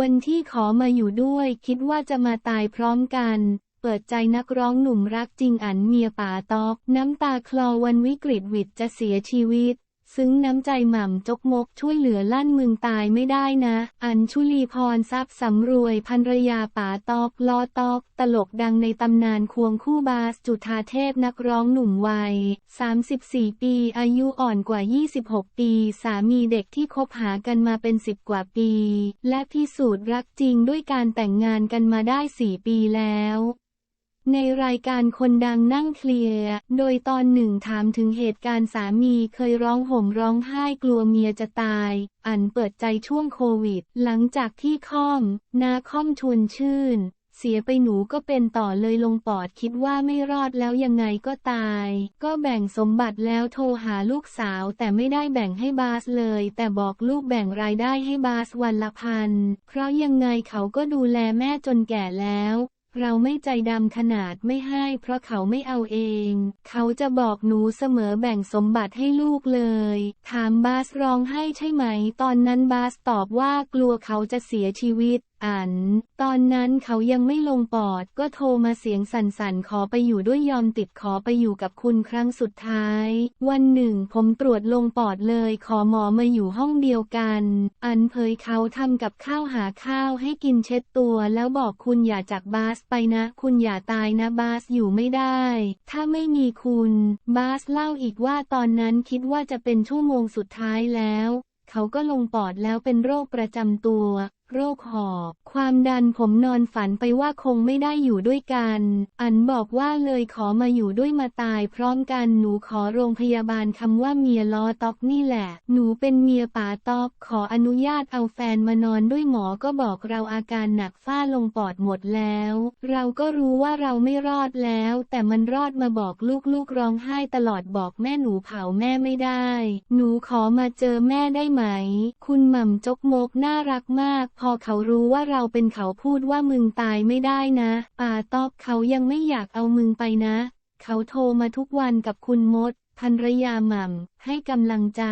วันที่ขอมาอยู่ด้วย คิดว่าจะมาตายพร้อมกัน เปิดใจนักร้องหนุ่มรักจริงอันเมียป่าตอก น้ำตาคลอวันวิกฤตวิทจะเสียชีวิต ซึ้งน้ำใจหม่ำจกมกช่วยเหลือลั่นมึงตายไม่ได้นะ อัญชุลีพรทรัพย์สำรวยภรรยาป่าตอกลอตอก ตลกดังในตำนานควงคู่บาสจุธาเทพนักร้องหนุ่มวัย 34 ปี อายุอ่อนกว่า 26 ปี สามีเด็กที่คบหากันมาเป็น 10 กว่าปี และพิสูจน์รักจริงด้วยการแต่งงานกันมาได้ 4 ปีแล้ว ในรายการคนดังนั่งเคลียร์ โดยตอนหนึ่งถามถึงเหตุการณ์สามีเคยร้องห่มร้องไห้กลัวเมียจะตาย อันเปิดใจช่วงโควิด หลังจากที่ค่อม นาค่อมชวนชื่น เสียไปหนูก็เป็นต่อเลยลงปอดคิดว่าไม่รอดแล้วยังไงก็ตาย ก็แบ่งสมบัติแล้วโทรหาลูกสาวแต่ไม่ได้แบ่งให้บาสเลย แต่บอกลูกแบ่งรายได้ให้บาสวันละพัน เพราะยังไงเขาก็ดูแลแม่จนแก่แล้ว เราไม่ใจดำขนาดไม่ให้เพราะเขาไม่เอาเอง เขาจะบอกหนูเสมอแบ่งสมบัติให้ลูกเลย ถามบาสร้องไห้ใช่ไหม ตอนนั้นบาสตอบว่ากลัวเขาจะเสียชีวิต อัน ตอนนั้นเขายังไม่ลงปอด ก็โทรมาเสียงสั่นๆ ขอไปอยู่ด้วยยอมติดขอไปอยู่กับคุณครั้งสุดท้าย วันหนึ่งผมตรวจลงปอดเลย ขอหมอมาอยู่ห้องเดียวกัน อันเผยเขาทำกับข้าวหาข้าวให้กินเช็ดตัว แล้วบอกคุณอย่าจากบาสไปนะ คุณอย่าตายนะบาสอยู่ไม่ได้ ถ้าไม่มีคุณ บาสเล่าอีกว่าตอนนั้นคิดว่าจะเป็นชั่วโมงสุดท้ายแล้ว เขาก็ลงปอดแล้วเป็นโรคประจำตัว โรคหอบ ความดันผมนอนฝันไปว่าคงไม่ได้อยู่ด้วยกัน อันบอกว่าเลยขอมาอยู่ด้วยมาตายพร้อมกันหนูขอโรงพยาบาลคำว่าเมียล้อตอกนี่แหละ หนูเป็นเมียป่าตอกขออนุญาตเอาแฟนมานอนด้วยหมอก็บอกเราอาการหนักฝ้าลงปอดหมดแล้ว เราก็รู้ว่าเราไม่รอดแล้ว แต่มันรอดมาบอกลูกๆร้องไห้ตลอดบอกแม่หนูเผาแม่ไม่ได้ หนูขอมาเจอแม่ได้ไหม คุณหม่ำจกมกน่ารักมาก พอเขารู้ว่าเราเป็นเขาพูดว่ามึงตายไม่ได้นะ ป่าตอบเขายังไม่อยากเอามึงไปนะ เขาโทรมาทุกวันกับคุณมดภรรยาหม่ำให้กำลังใจ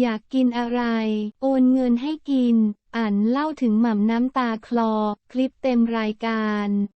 อยากกินอะไร โอนเงินให้กิน อ่านเล่าถึงหม่ำน้ำตาคลอ คลิปเต็มรายการ